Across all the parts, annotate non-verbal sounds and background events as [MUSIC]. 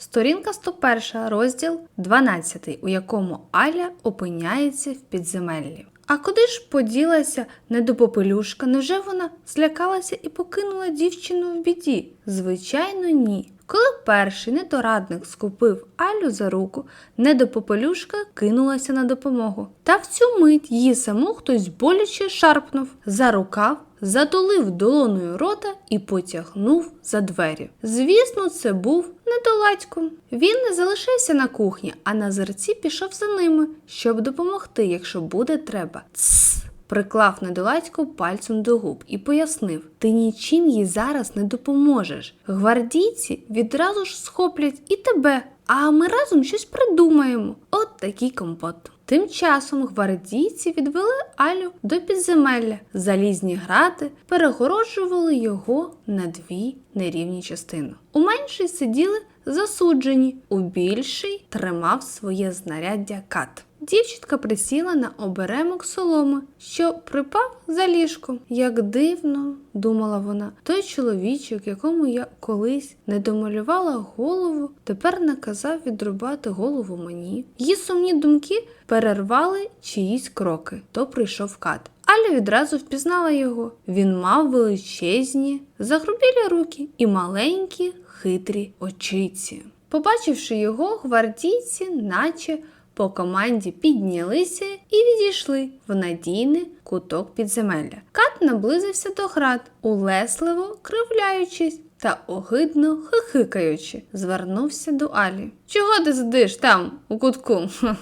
Сторінка 101, розділ 12, у якому Аля опиняється в підземеллі. А куди ж поділася недопопелюшка? Невже вона злякалася і покинула дівчину в біді? Звичайно, ні. Коли перший недорадник скупив Алю за руку, недопопелюшка кинулася на допомогу. Та в цю мить її саму хтось боляче шарпнув за рукав, затулив долоною рота і потягнув за двері. Звісно, це був недоладько. Він не залишився на кухні, а на зерці пішов за ними, щоб допомогти, якщо буде треба. Тсс! Приклав недоладько пальцем до губ і пояснив: ти нічим їй зараз не допоможеш. Гвардійці відразу ж схоплять і тебе, а ми разом щось придумаємо. От такий компот. Тим часом гвардійці відвели Алю до підземелля. Залізні грати перегороджували його на дві нерівні частини. У меншій сиділи засуджені, у більшій тримав своє знаряддя кат. Дівчинка присіла на оберемок соломи, що припав за ліжко. Як дивно, думала вона, той чоловічок, якому я колись не домалювала голову, тепер наказав відрубати голову мені. Її сумні думки перервали чиїсь кроки, то прийшов кат. Аля відразу впізнала його. Він мав величезні, загрубілі руки і маленькі хитрі очиці. Побачивши його, гвардійці, наче по команді піднялися і відійшли в надійний куток підземелля. Кат наблизився до град, улесливо кривляючись та огидно хихикаючи, звернувся до Алі. Чого ти сидиш там, у кутку? [LAUGHS]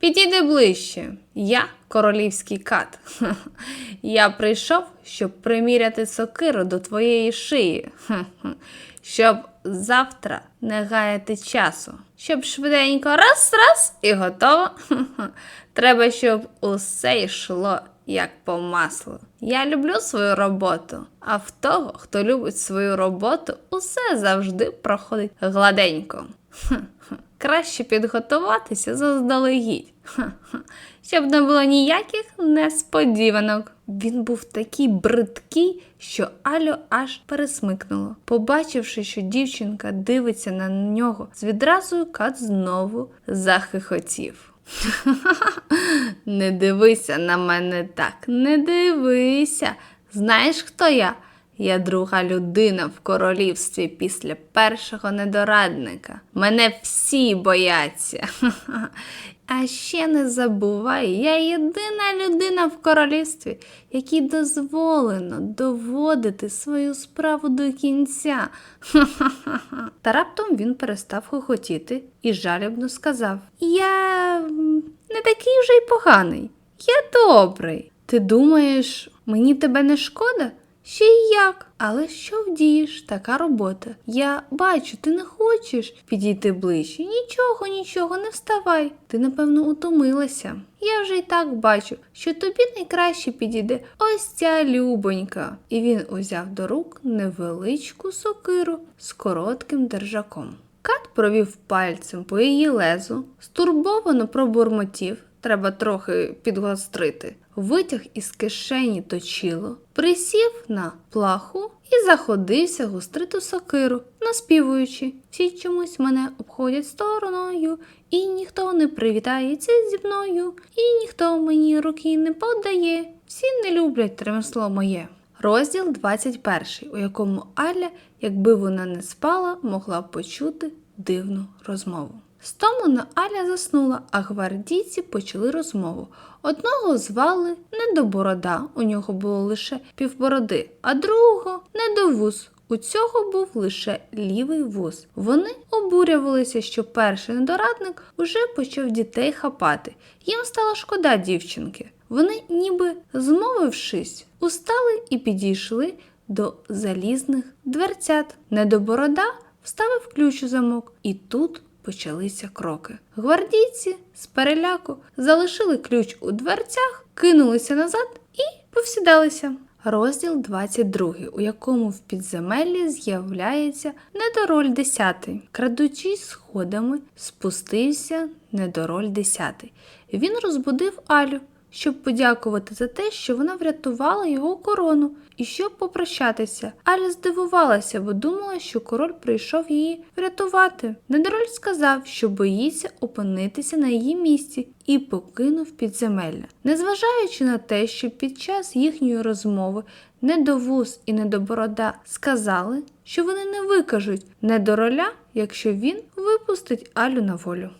Підійди ближче. Я королівський кат. [LAUGHS] Я прийшов, щоб приміряти сокиру до твоєї шиї, [LAUGHS] щоб завтра не гаяти часу, щоб швиденько раз, раз і готово. [LAUGHS] Треба, щоб усе йшло як по маслу. Я люблю свою роботу, а в того, хто любить свою роботу, усе завжди проходить гладенько. Краще підготуватися заздалегідь, щоб не було ніяких несподіванок. Він був такий бридкий, що Алю аж пересмикнуло. Побачивши, що дівчинка дивиться на нього з відразу кат знову захихотів. [LAUGHS] Не дивися на мене так, не дивися. Знаєш, хто я? Я друга людина в королівстві після першого недорадника. Мене всі бояться. [LAUGHS] А ще не забувай, я єдина людина в королівстві, якій дозволено доводити свою справу до кінця. [LAUGHS] Та раптом він перестав хохотіти і жалібно сказав: Я не такий вже й поганий, я добрий. Ти думаєш, мені тебе не шкода? Ще й як, але що вдієш, така робота. Я бачу, ти не хочеш підійти ближче. Нічого, нічого, не вставай. Ти, напевно, утомилася. Я вже й так бачу, що тобі найкраще підійде ось ця любонька. І він узяв до рук невеличку сокиру з коротким держаком. Кат провів пальцем по її лезу, стурбовано пробурмотів, треба трохи підгострити, витяг із кишені точило, присів на плаху і заходився гострити сокиру, наспівуючи. Всі чомусь мене обходять стороною, і ніхто не привітається зі мною, і ніхто мені руки не подає. Всі не люблять ремесло моє. Розділ 21, у якому Аля, якби вона не спала, могла б почути дивну розмову. Стомлена Аля заснула, а гвардійці почали розмову. Одного звали Недоборода, у нього було лише півбороди, а другого Недовуз. У цього був лише лівий вуз. Вони обурювалися, що перший недорадник уже почав дітей хапати. Їм стало шкода дівчинки. Вони, ніби змовившись, устали і підійшли до залізних дверцят. Недоборода вставив ключ у замок, і тут почалися кроки. Гвардійці з переляку залишили ключ у дверцях, кинулися назад і повсідалися. Розділ 22, у якому в підземеллі з'являється недороль 10. Крадучись сходами, спустився недороль 10. Він розбудив Алю. Щоб подякувати за те, що вона врятувала його корону, і щоб попрощатися. Аля здивувалася, бо думала, що король прийшов її врятувати. Недороль сказав, що боїться опинитися на її місці, і покинув підземелля. Незважаючи на те, що під час їхньої розмови недовуз і недоборода сказали, що вони не викажуть недороля, якщо він випустить Алю на волю.